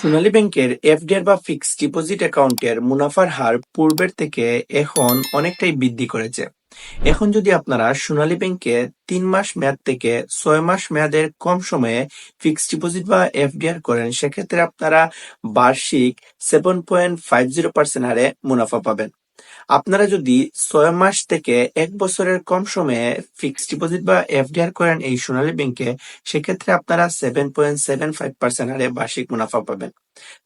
সোনালী ব্যাংকের এফডিআর বা fixed deposit অ্যাকাউন্টের মুনাফার হার পূর্বের থেকে এখন অনেকটাই বৃদ্ধি করেছে। এখন যদি আপনারা সোনালী ব্যাংকে তিন মাস মেয়াদ থেকে ছয় মাস মেয়াদের কম সময়ে ফিক্সড ডিপোজিট বা এফডিআর করেন, সেক্ষেত্রে আপনারা বার্ষিক seven point five zero percent হারে মুনাফা পাবেন। আপনারা যদি ছয় মাস থেকে এক বছরের কম সময়ে ফিক্সড ডিপোজিট বা এফডিআর করেন এই সোনালী ব্যাংকে, সেক্ষেত্রে আপনারা seven point seven five percent হারে বার্ষিক মুনাফা পাবেন।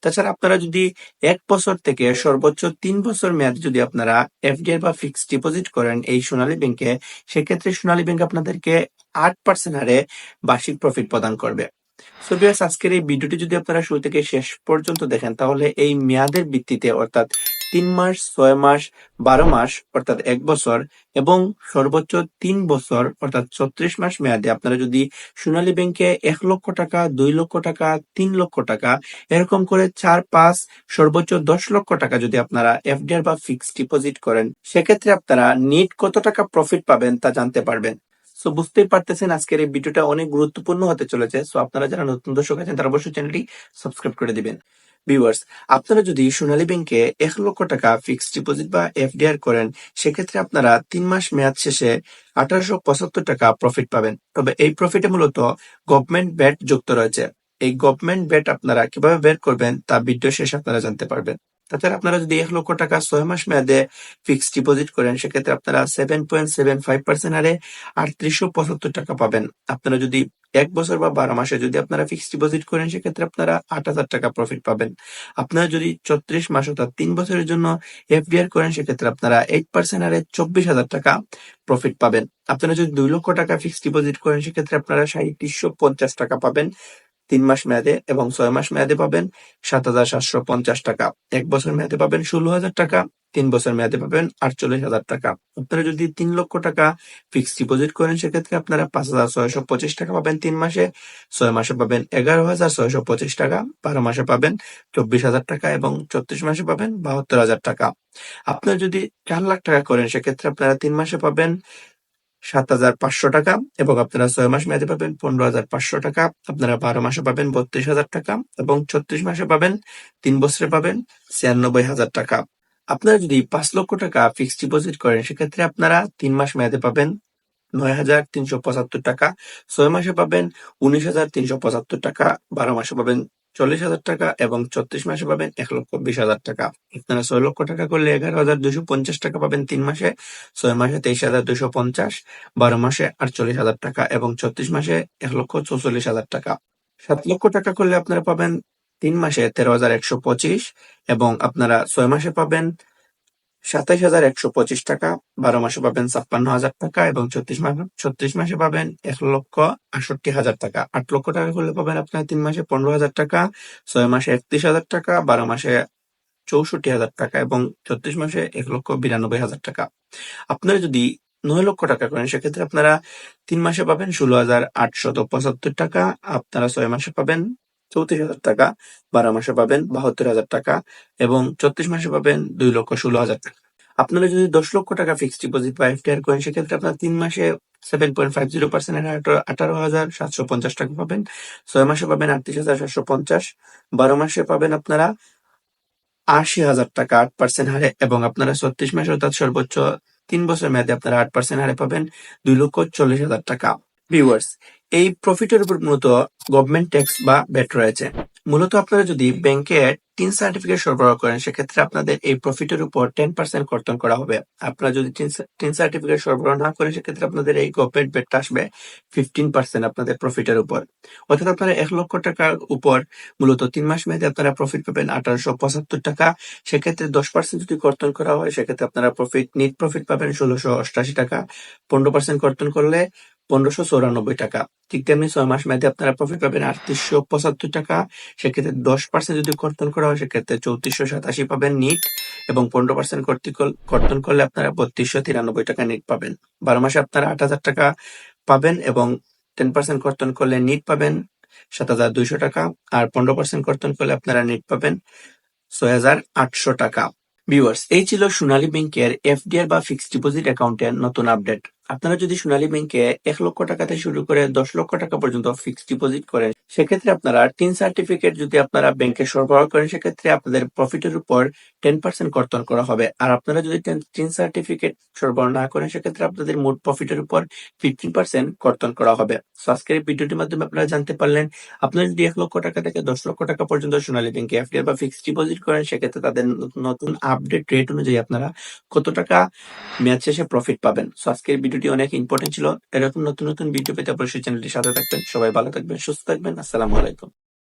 তাছাড়া আপনারা যদি এক বছর থেকে সর্বোচ্চ তিন বছর মেয়াদে যদি আপনারা এফডিআর বা ফিক্সড ডিপোজিট করেন এই সোনালী ব্যাংকে, সেক্ষেত্রে সোনালী ব্যাংক আপনাদেরকে আট পার্সেন্ট হারে বার্ষিক প্রফিট প্রদান করবে। সো আজকের এই ভিডিওটি যদি আপনারা শুরু থেকে শেষ পর্যন্ত দেখেন, তাহলে এই মেয়াদের ভিত্তিতে, অর্থাৎ তিন মাস, ছয় মাস, বারো মাস, অর্থাৎ এক বছর, এবং সর্বোচ্চ তিন বছর, অর্থাৎ ছত্রিশ মাস মেয়াদে আপনারা যদি সোনালী ব্যাংকে এক লক্ষ টাকা, দুই লক্ষ টাকা, তিন লক্ষ টাকা, এরকম করে চার, পাঁচ, সর্বোচ্চ দশ লক্ষ টাকা যদি আপনারা এফডিআর বা ফিক্সড ডিপোজিট করেন, সেক্ষেত্রে আপনারা নিট কত টাকা প্রফিট পাবেন তা জানতে পারবেন। সো বুঝতেই পারতেছেন আজকের এই ভিডিওটা অনেক গুরুত্বপূর্ণ হতে চলেছে, সো আপনারা যারা নতুন দর্শক আছেন, তারা অবশ্যই চ্যানেলটি সাবস্ক্রাইব করে দিবেন। ভিউয়ার্স আপনারা যদি সোনালী ব্যাংকে এক লক্ষ টাকা ফিক্সড ডিপোজিট বা এফডিআর করেন, সেক্ষেত্রে আপনারা তিন মাস মেয়াদ শেষে আঠারোশো পঁচাত্তর টাকা প্রফিট পাবেন। তবে এই প্রফিটে মূলত গভর্নমেন্ট ব্যাট যুক্ত রয়েছে। এই গভর্নমেন্ট ব্যাট আপনারা কীভাবে বের করবেন তা ভিডিও শেষে আপনারা জানতে পারবেন। তাছাড়া আপনারা যদি এক লক্ষ টাকা ছয় মাস মেয়াদে ফিক্সড ডিপোজিট করেন, সেক্ষেত্রে আপনারা seven point seven five percent হারে আটত্রিশশো পঁচাত্তর টাকা পাবেন। আপনারা যদি এক বছর বা বারো মাসে যদি আপনারা ফিক্সড ডিপোজিট করেন, সেক্ষেত্রে আপনারা আট হাজার টাকা প্রফিট পাবেন। আপনারা যদি চত্রিশ মাস অর্থাৎ তিন বছরের জন্য এফডিআর করেন, সেক্ষেত্রে আপনারা এইট পার্সেন্ট হারে চব্বিশ হাজার টাকা প্রফিট পাবেন। আপনারা যদি দুই লক্ষ টাকা ফিক্সড ডিপোজিট করেন, সেক্ষেত্রে আপনারা সাঁত্রিশশো পঞ্চাশ টাকা পাবেন। তিন মাস মেয়াদে এবং ছয় মাস মেয়াদে পাবেন সাত হাজার সাতশো পঞ্চাশ টাকা। এক বছর মেয়াদে পাবেন ষোলো হাজার টাকা, তিন বছর মেয়াদে পাবেন আটচল্লিশ হাজার টাকা। আপনারা যদি তিন লক্ষ টাকা ফিক্সড ডিপোজিট করেন, সেক্ষেত্রে আপনারা পাঁচ হাজার ছয়শো পঁচিশ টাকা পাবেন তিন মাসে, ছয় মাসে পাবেন এগারো হাজার ছয়শো পঁচিশ টাকা, বারো মাসে পাবেন চব্বিশ হাজার টাকা এবং চব্বিশ মাসে পাবেন বাহাত্তর হাজার টাকা। আপনারা যদি চার লাখ টাকা করেন, সেক্ষেত্রে আপনারা তিন মাসে পাবেন সাত হাজার পাঁচশো টাকা এবং আপনারা ছয় মাস মেয়াদে পাবেন পনেরো হাজার পাঁচশো টাকা। আপনারা বারো মাসে পাবেন বত্রিশ হাজার টাকা এবং ছত্রিশ মাসে পাবেন তিন বছরে পাবেন ছিয়ানব্বই হাজার টাকা। আপনারা যদি পাঁচ লক্ষ টাকা ফিক্সড ডিপোজিট করেন, সেক্ষেত্রে আপনারা তিন মাস মেয়াদে পাবেন নয় হাজার তিনশো পঁচাত্তর টাকা। ছয় মাসে পাবেন উনিশ হাজার তিনশো পঁচাত্তর টাকা। বারো মাসে পাবেন চল্লিশ হাজার টাকা এবং ছত্রিশ মাসে পাবেন এক লক্ষ বিশ হাজার টাকা। আপনারা ছয় লক্ষ টাকা করলে এগারো হাজার দুশো পঞ্চাশ টাকা পাবেন তিন মাসে, ছয় মাসে তেইশ হাজার দুশো পঞ্চাশ, বারো মাসে আটচল্লিশ হাজার টাকা এবং ছত্রিশ মাসে এক লক্ষ চৌচল্লিশ হাজার টাকা। সাত লক্ষ টাকা করলে আপনারা পাবেন তিন মাসে তেরো হাজার একশো পঁচিশ এবং আপনারা ছয় মাসে পাবেন সাতাইশ হাজার একশো পঁচিশ টাকা, বারো মাসে পাবেন ছাপ্পান্ন হাজার টাকা এবং ছত্রিশ মাসে ছত্রিশ মাসে পাবেন এক লক্ষ আটষট্টি হাজার টাকা। আট লক্ষ টাকা করলে পাবেন আপনার তিন মাসে পনেরো হাজার টাকা, ছয় মাসে একত্রিশ হাজার টাকা, বারো মাসে চৌষট্টি হাজার টাকা এবং ছত্রিশ মাসে এক লক্ষ বিরানব্বই হাজার টাকা। আপনারা যদি নয় লক্ষ টাকা করেন, সেক্ষেত্রে আপনারা তিন মাসে পাবেন ষোলো হাজার আটশত পঁচাত্তর টাকা, আপনারা ছয় মাসে পাবেন চৌত্রিশ হাজার টাকা, বারো মাসে পাবেন বাহাত্তর হাজার টাকা এবং চত্রিশ মাসে পাবেন দুই লক্ষ ষোলো হাজার টাকা। আপনারা যদি দশ লক্ষ টাকা ফিক্সড ডিপোজিট বা এফডিআর করেন, সেক্ষেত্রে আপনারা তিন মাসে seven point five zero percent আঠারো হাজার সাতশো পঞ্চাশ টাকা পাবেন। ছয় মাসে পাবেন আটত্রিশ হাজার সাতশো পঞ্চাশ। বারো মাসে পাবেন আপনারা আশি হাজার টাকা, আট পার্সেন্ট হারে এবং আপনারা ছত্রিশ মাসে অর্থাৎ সর্বোচ্চ তিন বছর মেয়াদে আপনারা আট পার্সেন্ট হারে পাবেন। দুই লক্ষ চল্লিশ হাজার টাকা। ভিউয়ার্স এই প্রফিটের উপর মূলত গভর্নমেন্ট ট্যাক্স বা ব্যাট রয়েছে। মূলত আপনারা যদি ব্যাংকে টিন সার্টিফিকেট সরবরাহ করেন, সেক্ষেত্রে আপনাদের এই প্রফিটের উপর টেন পার্সেন্ট কর্তন করা হবে। আপনারা যদি টিন সার্টিফিকেট সরবরাহ না করেন, সেক্ষেত্রে আপনাদের এই গভর্নমেন্ট বেটটা আসবে ফিফটিন পার্সেন্ট আপনাদের প্রফিটের উপর। অর্থাৎ আপনারা এক লক্ষ টাকার উপর মূলত তিন মাস মেয়াদে আপনারা প্রফিট পাবেন আঠারোশো পঁচাত্তর টাকা। সেক্ষেত্রে দশ পার্সেন্ট যদি কর্তন করা হয়, সেক্ষেত্রে আপনারা প্রফিট নিট প্রফিট পাবেন ষোলোশো অষ্টাশি টাকা। পনেরো পার্সেন্ট কর্তন করলে পনেরোশো চৌরানব্বই টাকা। ঠিক তেমনি ছয় মাস মেয়াদে আপনারা প্রফিট পাবেন আটত্রিশশো পঁচাত্তর টাকা। সেক্ষেত্রে দশ পার্সেন্ট যদি কর্তন করা হয়, সেক্ষেত্রে চৌত্রিশশো সাতাশি পাবেন নিট এবং পনেরো পার্সেন্ট কর্তন করলে আপনারা বত্রিশশো তিরানব্বই টাকা নিট পাবেন। বারো মাসে আপনারা আট হাজার টাকা পাবেন এবং টেন পার্সেন্ট কর্তন করলে নিট পাবেন সাত হাজার দুইশো টাকা। আর পনেরো পার্সেন্ট কর্তন করলে আপনারা নিট পাবেন ছয় হাজার আটশো টাকা। ভিউয়ার্স এই ছিল সোনালী ব্যাংকের এফডিআর বা ফিক্সড ডিপোজিট অ্যাকাউন্টের নতুন আপডেট আপনারা যদি সোনালী ব্যাংকে এক লক্ষ টাকা থেকে শুরু করে দশ লক্ষ টাকা পর্যন্ত ফিক্সড ডিপোজিট করেন, সেক্ষেত্রে আপনারা টিন সার্টিফিকেট যদি আপনারা ব্যাংকে সরবরাহ করেন, সেক্ষেত্রে আপনাদের প্রফিটের উপর টেন পার্সেন্ট কর্তন করা হবে। আর আপনারা যদি টিন সার্টিফিকেট সরবরাহ না করেন, সেক্ষেত্রে আপনাদের মোট প্রফিটের উপর ফিফটিন পার্সেন্ট কর্তন করা হবে। সো আজকের ভিডিওটির মাধ্যমে আপনারা জানতে পারলেন, আপনারা যদি এক লক্ষ টাকা থেকে দশ লক্ষ টাকা পর্যন্ত সোনালী ব্যাংকে এফডিআর বা ফিক্সড ডিপোজিট করেন, সেক্ষেত্রে তাদের নতুন আপডেট রেট অনুযায়ী আপনারা কত টাকা মেয়াদ শেষে প্রফিট পাবেন। সো আজকের ভিডিওটি অনেক ইম্পর্টেন্ট ছিল। এরকম নতুন নতুন ভিডিও পেতে অবশ্যই চ্যানেলটি সাথে থাকবেন। সবাই ভালো থাকবেন, সুস্থ থাকবেন। আসসালামু আলাইকুম।